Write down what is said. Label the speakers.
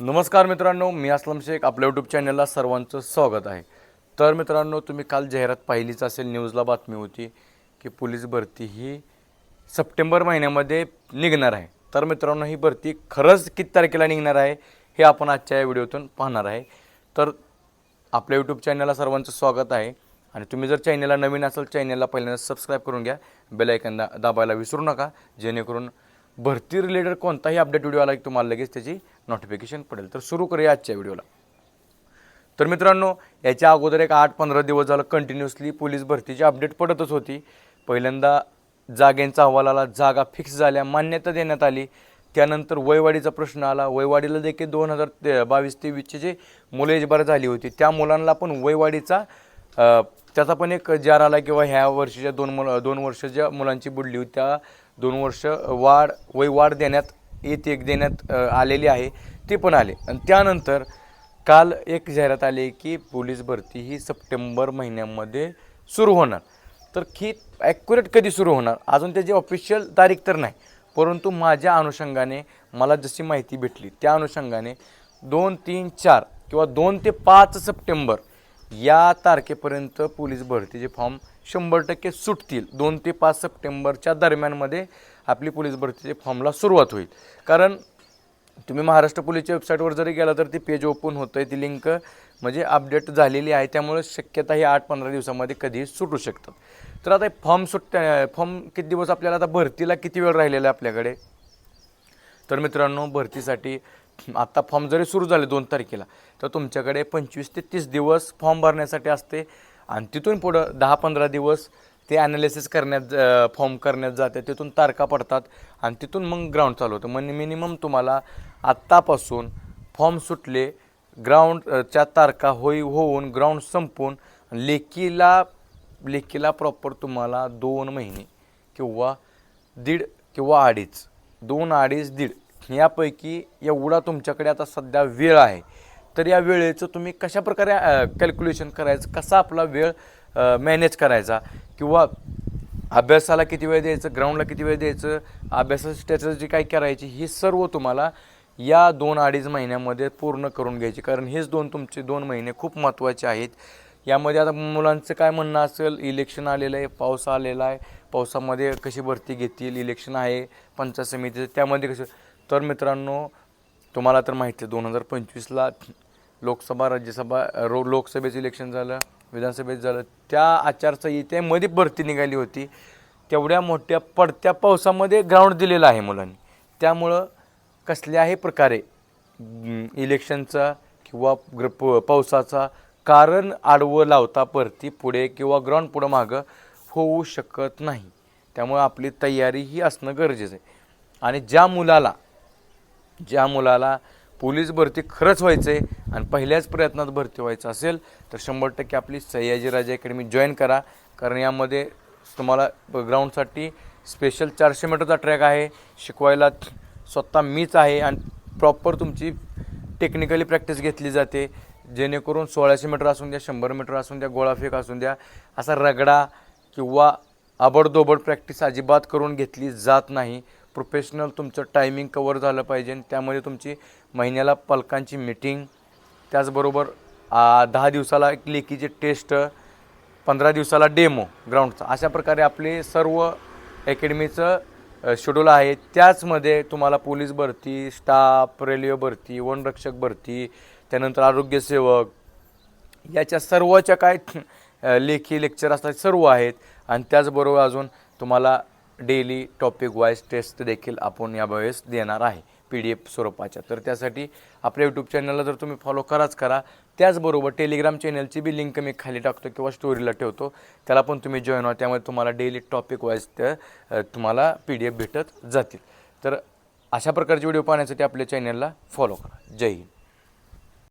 Speaker 1: नमस्कार मित्रांनो मी असलम शेख. आपल्या यूट्यूब चॅनलला सर्वांचं स्वागत आहे. तर मित्रांनो तुम्ही काल जाहिरात पाहिलीच असेल न्यूजला बातमी होती की पोलीस भरती ही सप्टेंबर महिन्यामध्ये निघणार आहे. तर मित्रांनो ही भरती खरंच किती तारखेला निघणार आहे हे आपण आजच्या या व्हिडिओतून पाहणार आहे. तर आपल्या यूट्यूब चॅनलला सर्वांचं स्वागत आहे. आणि तुम्ही जर चॅनलला नवीन असाल चॅनलला पहिल्यांदा सबस्क्राईब करून घ्या. बेलायकन दा दाबायला विसरू नका जेणेकरून भरती रिलेटेड कोणताही अपडेट व्हिडिओ आला की तुम्हाला लगेच त्याची नोटिफिकेशन पडेल. तर सुरू करूया आजच्या व्हिडिओला तर मित्रांनो याच्या अगोदर एक आठ पंधरा दिवस झालं कंटिन्युअसली पोलीस भरतीची अपडेट पडतच होती. पहिल्यांदा जागेंचा अहवाल आला जागा फिक्स झाल्या मान्यता देण्यात आली. त्यानंतर वयवाढीचा प्रश्न आला. वयवाढीला देखील दोन हजार ते बावीस तेवीसचे जे मुलं एजबार झाली होती त्या मुलांना पण वयवाढीचा त्याचा पण एक जार आला किंवा ह्या वर्षीच्या दोन मुलं दोन वर्षाच्या मुलांची बुडली होती. त्या दोन वर्ष वाढ वय वाढ देण्यात येत एक देण्यात आलेली आहे. ते पण आले. आणि त्यानंतर काल एक जाहिरात आली की पोलीस भरती ही सप्टेंबर महिन्यामध्ये सुरू होणार. तर ही ॲक्युरेट कधी सुरू होणार? अजून त्याची ऑफिशियल तारीख तर नाही. परंतु माझ्या अनुषंगाने मला जशी माहिती भेटली त्या अनुषंगाने दोन तीन चार किंवा दोन ते पाच सप्टेंबर या तारखेपर्यंत पोलीस भरतीचे फॉर्म शंभर टक्के सुटतील. दोन ते पाच सप्टेंबरच्या दरम्यानमध्ये आपली पोलीस भरतीचे फॉर्मला सुरुवात होईल. कारण तुम्ही महाराष्ट्र पोलीसच्या वेबसाईटवर जरी गेला तर ती पेज ओपन होतं आहे ती लिंक म्हणजे अपडेट झालेली आहे. त्यामुळे शक्यता ही आठ पंधरा दिवसामध्ये कधीही सुटू शकतात. तर आता फॉर्म सुट फॉर्म किती दिवस आपल्याला आता भरतीला किती वेळ राहिलेला आहे आपल्याकडे? तर मित्रांनो भरतीसाठी आत्ता फॉर्म जरी सुरू झाले दोन तारखेला तर तुमच्याकडे पंचवीस ते तीस दिवस फॉर्म भरण्यासाठी असते. आणि तिथून पुढं दहा पंधरा दिवस ते ॲनालिसिस करण्यात फॉर्म करण्यात जाते. तिथून तारखा पडतात आणि तिथून मग ग्राउंड चालू होतं. म्हणजे मिनिमम तुम्हाला आत्तापासून फॉर्म सुटले ग्राउंडच्या तारखा होई होऊन ग्राउंड संपून लेकीला लेकीला प्रॉपर तुम्हाला दोन महिने किंवा दीड किंवा अडीच दोन अडीच दीड यापैकी एवढा तुमच्याकडे आता सध्या वेळ आहे. तर या वेळेचं तुम्ही कशा प्रकारे कॅल्क्युलेशन करायचं? कसा आपला वेळ मॅनेज करायचा? किंवा अभ्यासाला किती वेळ द्यायचं? ग्राउंडला किती वेळ द्यायचं? अभ्यासाची स्ट्रॅटेजी काय करायची ही सर्व तुम्हाला या दोन अडीच महिन्यामध्ये पूर्ण करून घ्यायची. कारण हेच दोन तुमचे दोन महिने खूप महत्त्वाचे आहेत. यामध्ये आता मुलांचं काय म्हणणं असेल? इलेक्शन आलेलं आहे पाऊस आलेला आहे. पावसामध्ये कशी भरती घेतील? इलेक्शन आहे पंचायत समितीचं त्यामध्ये कसं तर मित्रांनो तुम्हाला तर माहिती आहे दोन हजार पंचवीसला लोकसभा राज्यसभा रो लोकसभेचं इलेक्शन झालं विधानसभेचं झालं. त्या आचारसंहितेमध्ये भरती निघाली होती. तेवढ्या मोठ्या पडत्या पावसामध्ये ग्राउंड दिलेलं आहे मुलांनी. त्यामुळं कसल्याही प्रकारे इलेक्शनचा किंवा ग्र प- पावसाचा कारण आडवं लावता परती पुढे किंवा ग्राउंड पुढं मागं होऊ शकत नाही. त्यामुळे आपली तयारी ही असणं गरजेचं आहे. आणि ज्या मुलाला ज्या मुलाला पोलीस भरती खरंच व्हायचं आहे आणि पहिल्याच प्रयत्नात भरती व्हायचं असेल तर शंभर टक्के आपली सयाजीराजे अकॅडमी जॉईन करा. कारण यामध्ये तुम्हाला ग्राउंडसाठी स्पेशल चारशे मीटरचा ट्रॅक आहे. शिकवायला स्वतः मीच आहे आणि प्रॉपर तुमची टेक्निकली प्रॅक्टिस घेतली जाते. जेणेकरून सोळाशे मीटर असून द्या शंभर मीटर असून द्या गोळाफेक असून द्या असा रगडा किंवा आबडदोबड प्रॅक्टिस अजिबात करून घेतली जात नाही. प्रोफेशनल तुमचं टायमिंग कवर झालं पाहिजे त्यामध्ये तुमची महिन्याला पालकांची मीटिंग त्याचबरोबर दहा दिवसाला एक लेखीची टेस्ट पंधरा दिवसाला डेमो ग्राउंडचा अशा प्रकारे आपले सर्व अकॅडमीचं शेड्यूल आहे. त्याचमध्ये तुम्हाला पोलीस भरती स्टाफ रेल्वे भरती वनरक्षक भरती त्यानंतर आरोग्यसेवक याच्या सर्वच्या काय लेखी लेक्चर असतात सर्व आहेत. आणि त्याचबरोबर अजून तुम्हाला डेली टॉपिक वाईज टेस्ट देखील आपण यावेळेस देणार आहे पी डी एफ स्वरूपाच्या. तर त्यासाठी आपल्या यूट्यूब चॅनलला जर तुम्ही फॉलो कराच करा. त्याचबरोबर टेलिग्राम चॅनलची बी लिंक मी खाली टाकतो किंवा स्टोरीला ठेवतो. त्याला पण तुम्ही जॉईन व्हा. त्यामुळे तुम्हाला डेली टॉपिक वाईज त्या तुम्हाला पी डी एफ भेटत जातील. तर अशा प्रकारचे व्हिडिओ पाहण्यासाठी आपल्या चॅनलला फॉलो करा. जय हिंद.